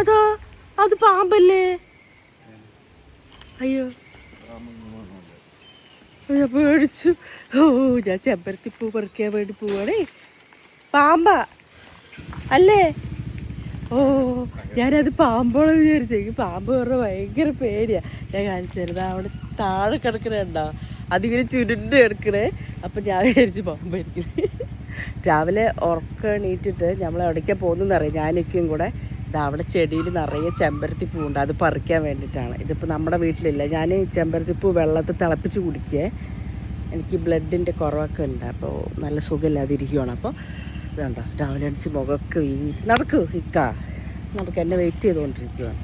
അതോ അത് പാമ്പല്ലേ? അയ്യോ. പേടിച്ചു. ഓ ഞാൻ ചെമ്പരത്തി പൂ പറിക്കാൻ വേണ്ടി പോവാണേ. പാമ്പ. അല്ലേ? ഓ ഞാനത് പാമ്പോളെ വിചാരിച്ചു. പാമ്പ് പറഞ്ഞ ഭയങ്കര പേടിയാ. ഞാൻ കാണിച്ചു അവിടെ താഴെ കിടക്കണുണ്ടോ അതിങ്ങനെ ചുരുണ്ട് കിടക്കണേ. അപ്പൊ ഞാൻ വിചാരിച്ചു പാമ്പായിരിക്കും രാവിലെ ഉറക്കം എണീറ്റിട്ട് നമ്മൾ എവിടേക്കാ പോകുന്നറിയാം ഞാനൊക്കെയും കൂടെ. ഇതാ അവിടെ ചെടിയിൽ നിറയെ ചെമ്പരത്തി പൂണ്ട് അത് പറിക്കാൻ വേണ്ടിയിട്ടാണ്. ഇതിപ്പോൾ നമ്മുടെ വീട്ടിലില്ല. ഞാൻ ചെമ്പരത്തി പൂ വെള്ളത്തിൽ തിളപ്പിച്ച് കുടിക്കേ. എനിക്ക് ബ്ലഡിന്റെ കുറവൊക്കെ ഉണ്ട്. അപ്പോൾ നല്ല സുഖമില്ലാതിരിക്കുകയാണ് അപ്പോൾ വേണ്ട? രാവിലെ അടിച്ച് മുഖമൊക്കെ വീങ്ങിട്ട് നടക്കൂ. ഇക്ക. നടക്ക്. എന്നെ വെയിറ്റ് ചെയ്തുകൊണ്ടിരിക്കുകയാണ്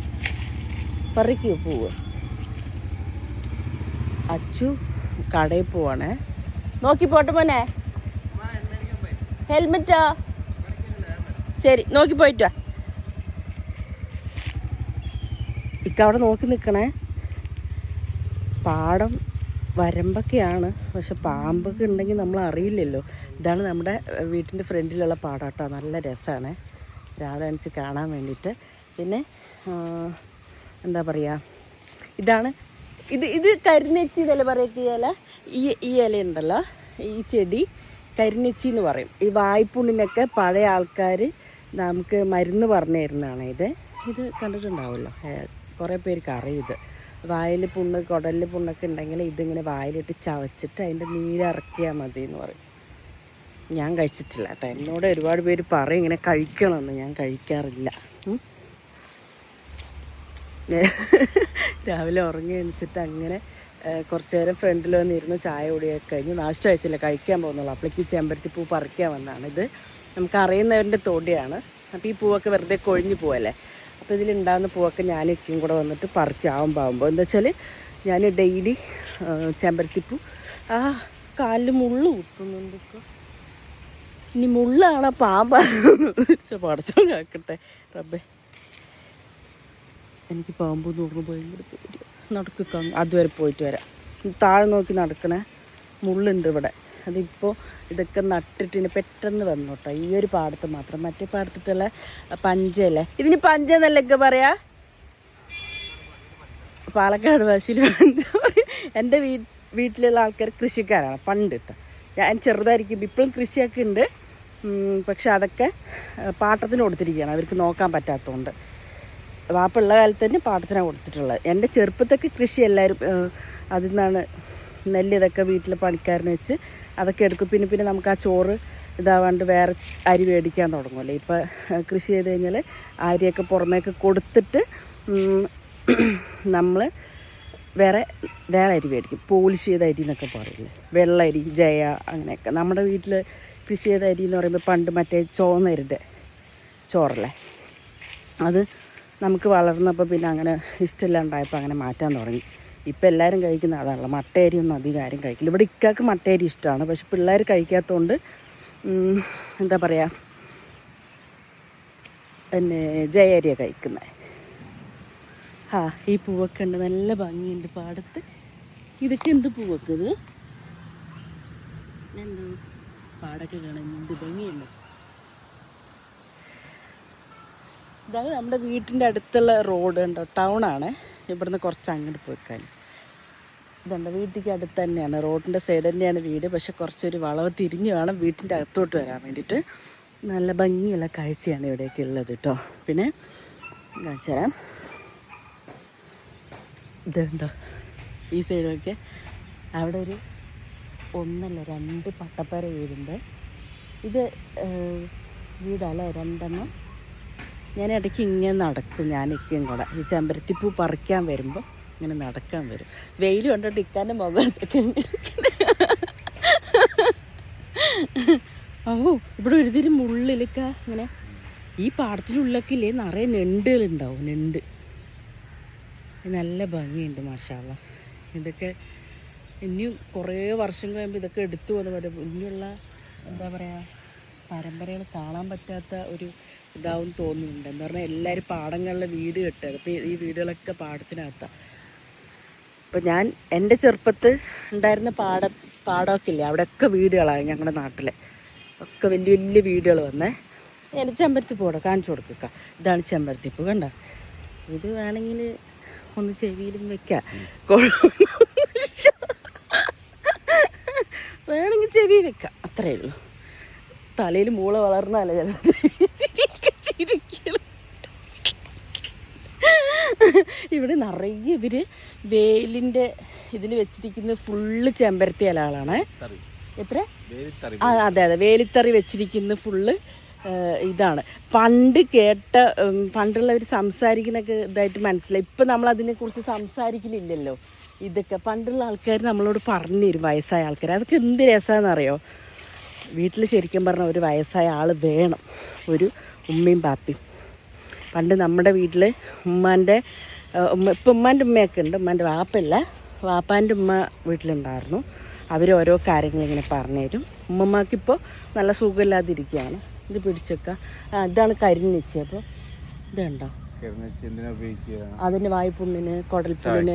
പറിക്കൂ പൂവ്. അച്ചു കടയിൽ പോവാണേ. നോക്കി പോട്ടെ മോനെ. ഹെൽമെറ്റോ? ശരി നോക്കി പോയിട്ട് വാ ഇക്ക അവിടെ നോക്കി നിൽക്കണേ പാടം വരമ്പൊക്കെയാണ്. പക്ഷെ പാമ്പൊക്കെ ഉണ്ടെങ്കിൽ നമ്മൾ അറിയില്ലല്ലോ. ഇതാണ് നമ്മുടെ വീട്ടിന്റെ ഫ്രണ്ടിലുള്ള പാടം കേട്ടോ നല്ല രസമാണ് രാവിലെ അണിച്ച് കാണാൻ വേണ്ടിയിട്ട് പിന്നെ എന്താ പറയുക ഇതാണ് ഇത് ഇത് കരിനെച്ചി പറയത്തി ഇല? ഈ ഈ ഇല ഉണ്ടല്ലോ ഈ ചെടി കരിനെച്ചി എന്ന് പറയും. ഈ വായ്പുണ്ണിനൊക്കെ പഴയ ആൾക്കാർ നമുക്ക് മരുന്ന് പറഞ്ഞു തരുന്നതാണ് ഇത്. ഇത് കണ്ടിട്ടുണ്ടാവുമല്ലോ കുറേ പേർക്ക് അറിയും ഇത് വായിൽ പുണ്ണ് കുടലിൽ പുണ്ണൊക്കെ ഉണ്ടെങ്കിൽ ഇതിങ്ങനെ വായിലിട്ട് ചവച്ചിട്ട് അതിന്റെ നീരിറക്കിയാൽ മതി എന്ന് പറയും. ഞാൻ കഴിച്ചിട്ടില്ല കേട്ടോ. എന്നോട് ഒരുപാട് പേര് പറയും ഇങ്ങനെ കഴിക്കണമെന്ന്. ഞാൻ കഴിക്കാറില്ല. രാവിലെ ഉറങ്ങി എണിച്ചിട്ട് അങ്ങനെ കുറച്ച് നേരം ഫ്രണ്ടിൽ വന്നിരുന്ന് ചായ കുടിയൊക്കെ കഴിഞ്ഞ്. നാശം കഴിച്ചില്ല കഴിക്കാൻ പോകുന്നുള്ളൂ. അപ്പോഴേക്ക് ചെമ്പരത്തി പൂ പറിക്കാൻ വന്നതാണ് ഇത് നമുക്ക് അറിയുന്നവരുടെ തോടിയാണ്. അപ്പോൾ ഈ പൂവൊക്കെ വെറുതെ കൊഴിഞ്ഞു പോവല്ലേ? അപ്പോൾ ഇതിലുണ്ടാകുന്ന പൂവൊക്കെ ഞാൻ ഞാനൊക്കെയും കൂടെ വന്നിട്ട് പറിക്കാവുമ്പോൾ ആകുമ്പോൾ എന്താ വെച്ചാൽ ഞാൻ ഡെയിലി ചെമ്പരത്തിപ്പൂ. ആ കാലിൽ മുള്ളു കുത്തുന്നുണ്ട് ഇപ്പോൾ ഇനി മുള്ളാണ് പാമ്പാണോ പടച്ചോ കാക്കട്ടെ. റബ്ബേ. എനിക്ക് പാമ്പ് നൂറ് ഭയങ്കര പേടി നടക്കുക അതുവരെ പോയിട്ട് വരാം. താഴെ നോക്കി നടക്കണേ. മുള്ളുണ്ട് ഇവിടെ. അതിപ്പോൾ ഇതൊക്കെ നട്ടിട്ട് ഇനി പെട്ടെന്ന് വന്നു കേട്ടോ ഈ ഒരു പാടത്ത് മാത്രം. മറ്റേ പാടത്തുള്ള പഞ്ചയല്ലേ? ഇതിന് പഞ്ച എന്നല്ലൊക്കെ പറയാ? പാലക്കാട് ഭാഷയിൽ പഞ്ച എന്റെ വീ വീട്ടിലുള്ള ആൾക്കാർ കൃഷിക്കാരാണ്. പണ്ട് കേട്ടോ ഞാൻ ചെറുതായിരിക്കും ഇപ്പോഴും കൃഷിയൊക്കെ ഉണ്ട്. പക്ഷെ അതൊക്കെ പാട്ടത്തിന് കൊടുത്തിരിക്കുകയാണ്. അവർക്ക് നോക്കാൻ പറ്റാത്തതുകൊണ്ട് വാപ്പുള്ള കാലത്ത് തന്നെ പാട്ടത്തിനാണ് കൊടുത്തിട്ടുള്ളത്. എന്റെ ചെറുപ്പത്തൊക്കെ കൃഷി എല്ലാവരും അതിൽ നിന്നാണ് നെല്ല് ഇതൊക്കെ വീട്ടിൽ പണിക്കാരനെ വെച്ച് അതൊക്കെ എടുക്കും. പിന്നെ പിന്നെ നമുക്ക് ആ ചോറ് ഇതാവാണ്ട് വേറെ അരി മേടിക്കാൻ തുടങ്ങുമല്ലേ ഇപ്പം കൃഷി ചെയ്ത് കഴിഞ്ഞാൽ അരിയൊക്കെ പുറമേക്ക് കൊടുത്തിട്ട് നമ്മൾ വേറെ വേറെ അരി മേടിക്കും. പോളിഷ് ചെയ്ത അരി എന്നൊക്കെ പറയില്ലേ വെള്ള അരി ജയ അങ്ങനെയൊക്കെ. നമ്മുടെ വീട്ടിൽ കൃഷി ചെയ്ത അരി എന്ന് പറയുമ്പോൾ പണ്ട് മറ്റേ ചോന്നരിന്റെ ചോറല്ലേ? അത് നമുക്ക് വളർന്നപ്പോൾ പിന്നെ അങ്ങനെ ഇഷ്ടമില്ലാണ്ടായപ്പോൾ അങ്ങനെ മാറ്റാൻ തുടങ്ങി. ഇപ്പം എല്ലാവരും കഴിക്കുന്ന അതാണല്ലോ. മട്ടയരി ഒന്നും അധികം ആരും കഴിക്കില്ല. ഇവിടെ ഇക്കാക്ക് മട്ടയരി ഇഷ്ടമാണ്. പക്ഷെ പിള്ളേർ കഴിക്കാത്തതുകൊണ്ട് എന്താ പറയുക പിന്നെ ജയരിയ കഴിക്കുന്നത് ആ ഈ പൂവൊക്കെ ഉണ്ട് നല്ല ഭംഗിയുണ്ട് പാടത്ത്. ഇതൊക്കെ എന്ത് പൂവൊക്കെ ഇത്? എന്ത് പാടൊക്കെ കാണാൻ എന്ത് ഭംഗിയുണ്ട്. ഇതാണ് നമ്മുടെ വീട്ടിന്റെ അടുത്തുള്ള റോഡ് ഉണ്ടോ ടൗണാണേ. ഇവിടുന്ന് കുറച്ച് അങ്ങോട്ട് പോയിക്കാൻ ഇതുണ്ട് വീട്ടിലേക്ക് അടുത്ത് തന്നെയാണ്. റോഡിന്റെ സൈഡ് തന്നെയാണ് വീട്. പക്ഷെ കുറച്ചൊരു വളവ് തിരിഞ്ഞ് വേണം വീട്ടിന്റെ അകത്തോട്ട് വരാൻ വേണ്ടിയിട്ട് നല്ല ഭംഗിയുള്ള കാഴ്ചയാണ് ഇവിടെയൊക്കെ ഉള്ളത് കേട്ടോ പിന്നെ കാണിച്ചു ഇതുണ്ടോ? ഈ സൈഡൊക്കെ അവിടെ ഒരു ഒന്നല്ല രണ്ട് പട്ടപ്പര വീടുണ്ട്. ഇത് വീടല്ലേ? രണ്ടെണ്ണം. ഞാൻ ഇടയ്ക്ക് ഇങ്ങനെ നടക്കും ഞാൻ ഇക്കും കൂടെ ഈ ചെമ്പരത്തിപ്പൂ പറിക്കാൻ വരുമ്പോൾ ഇങ്ങനെ നടക്കാൻ വരും. വെയിൽ കണ്ടിട്ട് ഇക്കാന്റെ മുഖത്തൊക്കെ ഓ ഇവിടെ ഒരുതിരി മുള്ളിലൊക്കെ ഇങ്ങനെ. ഈ പാടത്തിനുള്ളിലൊക്കെ ഇല്ലേ നിറയെ നെണ്ടുകളുണ്ടാവും നെണ്ട് നല്ല ഭംഗിയുണ്ട് മാഷാള്ള ഇതൊക്കെ ഇനിയും കുറേ വർഷം കഴിയുമ്പോൾ ഇതൊക്കെ എടുത്തു വന്ന് വരും ഇനിയുള്ള എന്താ പറയുക പരമ്പരകൾ കാണാൻ പറ്റാത്ത ഒരു ഇതാവും തോന്നുന്നുണ്ട്. എന്ന് പറഞ്ഞാൽ എല്ലാവരും പാടങ്ങളിലെ വീട് കെട്ടുക. അപ്പോൾ ഈ വീടുകളൊക്കെ പാടത്തിനകത്താണ് ഇപ്പം ഞാൻ എന്റെ ചെറുപ്പത്ത് ഉണ്ടായിരുന്ന പാട പാടമൊക്കെ ഇല്ലേ അവിടെയൊക്കെ വീടുകളാണ് ഞങ്ങളുടെ നാട്ടിലെ. ഒക്കെ വലിയ വലിയ വീടുകൾ വന്നേ. എന്റെ ചെമ്പരത്തിപ്പൂ കൂടെ കാണിച്ചു കൊടുക്കുക ഇതാണ് ചെമ്പരത്തിപ്പൂ കണ്ട? ഇത് വേണമെങ്കിൽ ഒന്ന് ചെവിയിലും വെക്കാം. വേണമെങ്കിൽ ചെവി വെക്കാം. അത്രേ ഉള്ളൂ. തലയിൽ മൂള വളർന്നാലേ ചിരിക്ക ഇവിടെ നിറയെ ഇവർ വേലിന്റെ ഇതിൽ വെച്ചിരിക്കുന്ന ഫുള്ള് ചെമ്പരത്തി ഇലകളാണ്. എത്ര? ആ അതെ അതെ. വേലിത്തറി വെച്ചിരിക്കുന്ന ഫുള്ള് ഇതാണ്. പണ്ട് കേട്ട പണ്ടുള്ളവർ സംസാരിക്കുന്നൊക്കെ ഇതായിട്ട് മനസ്സിലായി. ഇപ്പം നമ്മൾ അതിനെക്കുറിച്ച് സംസാരിക്കലില്ലല്ലോ. ഇതൊക്കെ പണ്ടുള്ള ആൾക്കാർ നമ്മളോട് പറഞ്ഞു തരും വയസ്സായ ആൾക്കാർ അതൊക്കെ എന്ത് രസമാണെന്നറിയോ വീട്ടിൽ ശരിക്കും പറഞ്ഞ ഒരു വയസ്സായ ആൾ വേണം. ഒരു ഉമ്മയും പാപ്പയും പണ്ട് നമ്മുടെ വീട്ടിൽ ഉമ്മാന്റെ ഉമ്മ ഇപ്പം ഉമ്മാന്റെ ഉമ്മയൊക്കെ ഉണ്ട്. ഉമ്മാന്റെ വാപ്പല്ല വാപ്പാന്റെ ഉമ്മ വീട്ടിലുണ്ടായിരുന്നു. അവർ ഓരോ കാര്യങ്ങൾ ഇങ്ങനെ പറഞ്ഞു തരും. ഉമ്മമ്മക്കിപ്പോൾ നല്ല സുഖമില്ലാതിരിക്കുകയാണ്. ഇത് പിടിച്ചേക്കുക ആ, ഇതാണ് കരിഞ്ഞിച്ചി അപ്പോൾ ഇതുണ്ടോ അതിന് വായ്പുണ്ണിന് കുടൽപ്പുണ്ണിന്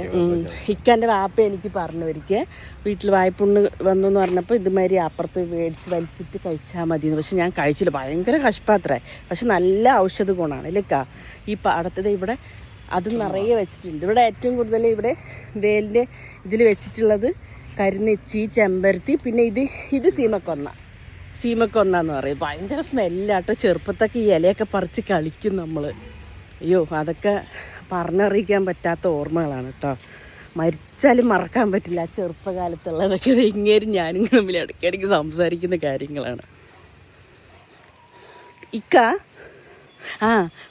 ഇക്കാന്റെ വാപ്പ എനിക്ക് പറഞ്ഞു ഒരിക്കൽ വീട്ടിൽ വായ്പുണ്ണ് വന്നു എന്ന് പറഞ്ഞപ്പോൾ ഇതുമാതിരി അപ്പുറത്ത് മേടിച്ച് വലിച്ചിട്ട് കഴിച്ചാൽ മതി എന്ന് പക്ഷെ ഞാൻ കഴിച്ചില്ല ഭയങ്കര കഷ്പാത്രേ പക്ഷെ നല്ല ഔഷധ ഗുണമാണ് ഇല്ലക്ക ഈ പാടത്തത് ഇവിടെ അത് നിറയെ വെച്ചിട്ടുണ്ട്. ഇവിടെ ഏറ്റവും കൂടുതൽ ഇവിടെ വേലിന്റെ ഇതിൽ വെച്ചിട്ടുള്ളത് കരിനെച്ചി ചെമ്പരത്തി പിന്നെ ഇത് ഇത് സീമക്കൊന്ന. സീമക്കൊന്ന എന്ന് പറയും. ഭയങ്കര സ്മെല്ലാട്ടോ ചെറുപ്പത്തൊക്കെ ഈ ഇലയൊക്കെ പറിച്ച് കളിക്കും നമ്മൾ അയ്യോ അതൊക്കെ പറഞ്ഞറിയിക്കാൻ പറ്റാത്ത ഓർമ്മകളാണ് കേട്ടോ മരിച്ചാലും മറക്കാൻ പറ്റില്ല. ആ ചെറുപ്പകാലത്തുള്ളതൊക്കെ ഇങ്ങേരും ഞാനും തമ്മിൽ ഇടയ്ക്കിടയ്ക്ക് സംസാരിക്കുന്ന കാര്യങ്ങളാണ്. ഇക്ക? ആ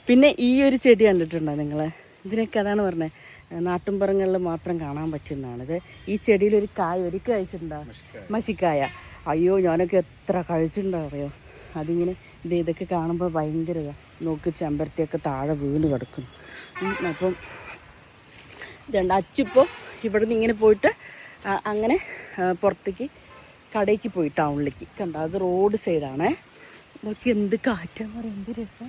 പിന്നെ ഈ ഒരു ചെടി കണ്ടിട്ടുണ്ടോ നിങ്ങൾ ഇതിനൊക്കെ അതാണ് പറഞ്ഞത് നാട്ടുംപുറങ്ങളിൽ മാത്രം കാണാൻ പറ്റുന്നതാണ് ഇത് ഈ ചെടിയിൽ ഒരു കായ ഒരു കഴിച്ചിട്ടുണ്ടോ മഷിക്കായ. അയ്യോ ഞാനൊക്കെ എത്ര കഴിച്ചിട്ടുണ്ടോ അറിയോ? അതിങ്ങനെ ഇത് ഇതൊക്കെ കാണുമ്പോൾ ഭയങ്കര. നോക്ക് ചെമ്പരത്തിയൊക്കെ താഴെ വീണ് കിടക്കുന്നു. അപ്പം രണ്ട് അച്ചിപ്പോൾ ഇവിടെ നിന്ന് ഇങ്ങനെ പോയിട്ട് അങ്ങനെ പുറത്തേക്ക് കടയ്ക്ക് പോയി ടൗണിലേക്ക് കണ്ട? അത് റോഡ് സൈഡാണേ നോക്കി എന്ത് കാറ്റാന്ന് പറയാം എന്ത് രസം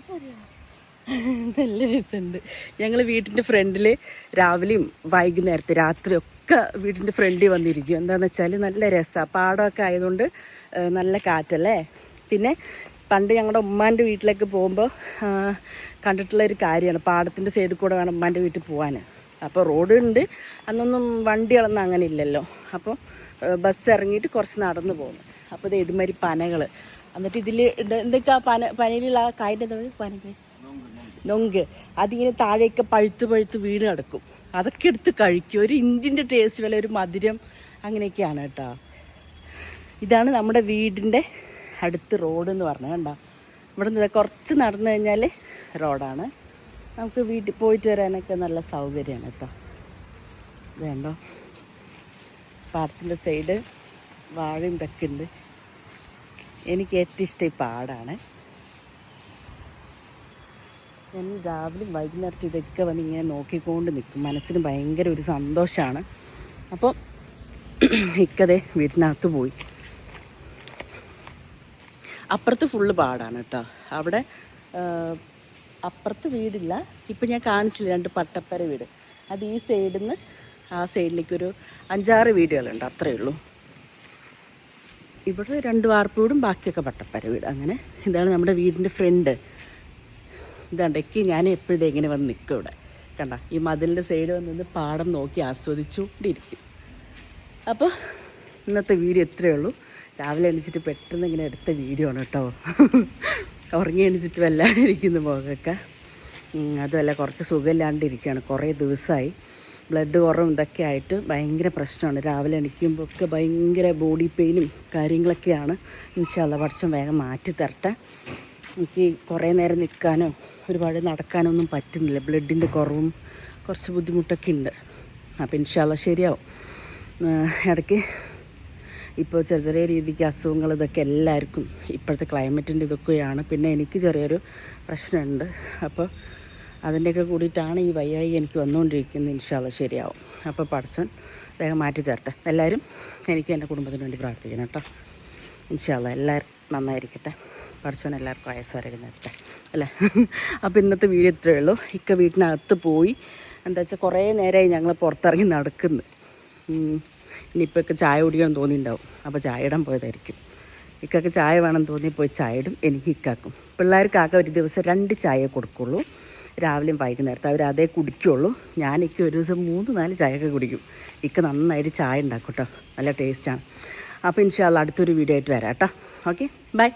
നല്ല രസമുണ്ട്. ഞങ്ങൾ വീട്ടിന്റെ ഫ്രണ്ടിൽ രാവിലെയും വൈകുന്നേരത്തെ രാത്രി ഒക്കെ വീട്ടിന്റെ ഫ്രണ്ടിൽ വന്നിരിക്കും. എന്താണെന്ന് വെച്ചാൽ നല്ല രസമാണ് പാടമൊക്കെ ആയതുകൊണ്ട് നല്ല കാറ്റല്ലേ? പിന്നെ പണ്ട് ഞങ്ങളുടെ ഉമ്മാന്റെ വീട്ടിലേക്ക് പോകുമ്പോൾ കണ്ടിട്ടുള്ള ഒരു കാര്യമാണ്. പാടത്തിന്റെ സൈഡിൽ കൂടെ വേണം ഉമ്മാന്റെ വീട്ടിൽ പോകാൻ അപ്പോൾ റോഡ് ഉണ്ട്. അന്നൊന്നും വണ്ടികളൊന്നും അങ്ങനെ ഇല്ലല്ലോ. അപ്പോൾ ബസ് ഇറങ്ങിയിട്ട് കുറച്ച് നടന്നു പോകും അപ്പോൾ ഇത് ഇതുമാതിരി പനകൾ എന്നിട്ട് ഇതിൽ എന്തൊക്കെയാ പന പനയിലുള്ള ആ കായന്റെ എന്താ പറയുക നൊങ്ക്. അതിങ്ങനെ താഴേക്ക് പഴുത്ത് പഴുത്ത് വീണ് കിടക്കും അതൊക്കെ എടുത്ത് കഴിക്കും. ഒരു ഇഞ്ചിന്റെ ടേസ്റ്റ് വല്ല ഒരു മധുരം അങ്ങനെയൊക്കെയാണ് കേട്ടോ. ഇതാണ് നമ്മുടെ വീടിന്റെ അടുത്ത് റോഡ് എന്ന് പറഞ്ഞു കണ്ടോ? ഇവിടെ നിന്ന് കുറച്ച് നടന്നു കഴിഞ്ഞാൽ റോഡാണ്. നമുക്ക് വീട്ടിൽ പോയിട്ട് വരാനൊക്കെ നല്ല സൗകര്യമാണ് കേട്ടോ. ഇത് കണ്ടോ? പാടത്തിന്റെ സൈഡ് വാഴയും ഇതൊക്കെ ഉണ്ട്. എനിക്ക് ഏറ്റവും ഇഷ്ടം ഈ പാടാണ്. ഞാൻ രാവിലെ വൈകുന്നേരത്ത് ഇതൊക്കെ വന്ന് ഇങ്ങനെ നോക്കിക്കൊണ്ട് നിൽക്കും. മനസ്സിന് ഭയങ്കര ഒരു സന്തോഷമാണ്. അപ്പം ഇക്കതെ വീട്ടിനകത്ത് പോയി. അപ്പുറത്ത് ഫുള്ള് പാടാണ് കേട്ടോ അവിടെ അപ്പുറത്ത് വീടില്ല. ഇപ്പം ഞാൻ കാണിച്ചില്ല രണ്ട് പട്ടപ്പര വീട്. അത് ഈ സൈഡിൽ നിന്ന് ആ സൈഡിലേക്ക് ഒരു അഞ്ചാറ് വീടുകളുണ്ട് അത്രയേ ഉള്ളൂ. ഇവിടെ രണ്ട് വാർപ്പ് വീടും ബാക്കിയൊക്കെ പട്ടപ്പര വീട്. അങ്ങനെ ഇതാണ് നമ്മുടെ വീടിന്റെ ഫ്രണ്ട് ഇതാണ്ട് എനിക്ക് ഞാൻ എപ്പോഴും ഇങ്ങനെ വന്ന് നിൽക്കും ഇവിടെ. കണ്ട ഈ മതിലിന്റെ സൈഡ് വന്ന് നിന്ന് പാടം നോക്കി ആസ്വദിച്ചുകൊണ്ടിരിക്കും. അപ്പോൾ ഇന്നത്തെ വീഡിയോ എത്രയേ ഉള്ളൂ. രാവിലെ എണീച്ചിട്ട് പെട്ടെന്ന് ഇങ്ങനെ എടുത്ത വീഡിയോ ആണ് കേട്ടോ. ഉറങ്ങി എണീച്ചിട്ട് വല്ലാതെ ഇരിക്കുന്നു മുഖമൊക്കെ അതുമല്ല കുറച്ച് സുഖമില്ലാണ്ടിരിക്കുകയാണ്. കുറേ ദിവസമായി. ബ്ലഡ് കുറവും ഇതൊക്കെ ആയിട്ട് ഭയങ്കര പ്രശ്നമാണ്. രാവിലെ എണീക്കുമ്പോൾ ഒക്കെ ഭയങ്കര ബോഡി പെയിനും കാര്യങ്ങളൊക്കെയാണ്. ഇൻഷാല്ല പഠിച്ചം വേഗം മാറ്റി തരട്ടെ. എനിക്ക് കുറേ നേരം നിൽക്കാനോ ഒരുപാട് നടക്കാനോ ഒന്നും പറ്റുന്നില്ല. ബ്ലഡിന്റെ കുറവും കുറച്ച് ബുദ്ധിമുട്ടൊക്കെ ഉണ്ട്. അപ്പോൾ ഇൻഷാല്ല ശരിയാവും. ഇടയ്ക്ക് ഇപ്പോൾ ചെറിയ ചെറിയ രീതിക്ക് അസുഖങ്ങൾ ഇതൊക്കെ എല്ലാവർക്കും ഇപ്പോഴത്തെ ക്ലൈമറ്റിന്റെ ഇതൊക്കെയാണ്. പിന്നെ എനിക്ക് ചെറിയൊരു പ്രശ്നമുണ്ട്. അപ്പോൾ അതിന്റെയൊക്കെ കൂടിയിട്ടാണ് ഈ വയ്യായി എനിക്ക് വന്നുകൊണ്ടിരിക്കുന്നത്. ഇൻഷാല്ല ശരിയാവും. അപ്പോൾ പടച്ചൻ വേഗം മാറ്റി തരട്ടെ. എല്ലാവരും എനിക്ക് എന്റെ കുടുംബത്തിന് വേണ്ടി പ്രാർത്ഥിക്കണം കേട്ടോ. ഇൻഷാല്ല എല്ലാവരും നന്നായിരിക്കട്ടെ. പഠിച്ചവൻ എല്ലാവർക്കും ആയസ്വരകം നേരത്തെ അല്ലേ? അപ്പോൾ ഇന്നത്തെ വീഡിയോ ഇത്രയേ ഉള്ളൂ. ഇക്ക വീട്ടിനകത്ത് പോയി എന്താ വെച്ചാൽ കുറേ നേരമായി ഞങ്ങൾ പുറത്തിറങ്ങി നടക്കുന്നു. ഇനിയിപ്പോൾ ഒക്കെ ചായ കുടിക്കണം തോന്നിയിട്ടുണ്ടാവും അപ്പോൾ ചായ ഇടാൻ പോയതായിരിക്കും. ഇക്കൊക്കെ ചായ വേണം തോന്നി പോയി ചായ ഇടും എനിക്ക് ഇക്കാക്കും. പിള്ളേർക്കാകെ ഒരു ദിവസം രണ്ട് ചായ കൊടുക്കുള്ളൂ. രാവിലെയും വൈകുന്നേരത്തെ അവർ അതേ കുടിക്കുള്ളൂ. ഇക്ക ഒരു ദിവസം മൂന്ന് നാല് ചായയൊക്കെ കുടിക്കും. ഇക്ക നന്നായിട്ട് ചായ ഉണ്ടാക്കും കേട്ടോ നല്ല ടേസ്റ്റാണ് അപ്പോൾ ഇൻഷാല്ല അടുത്തൊരു വീഡിയോ ആയിട്ട് വരാം കേട്ടോ ഓക്കെ ബൈ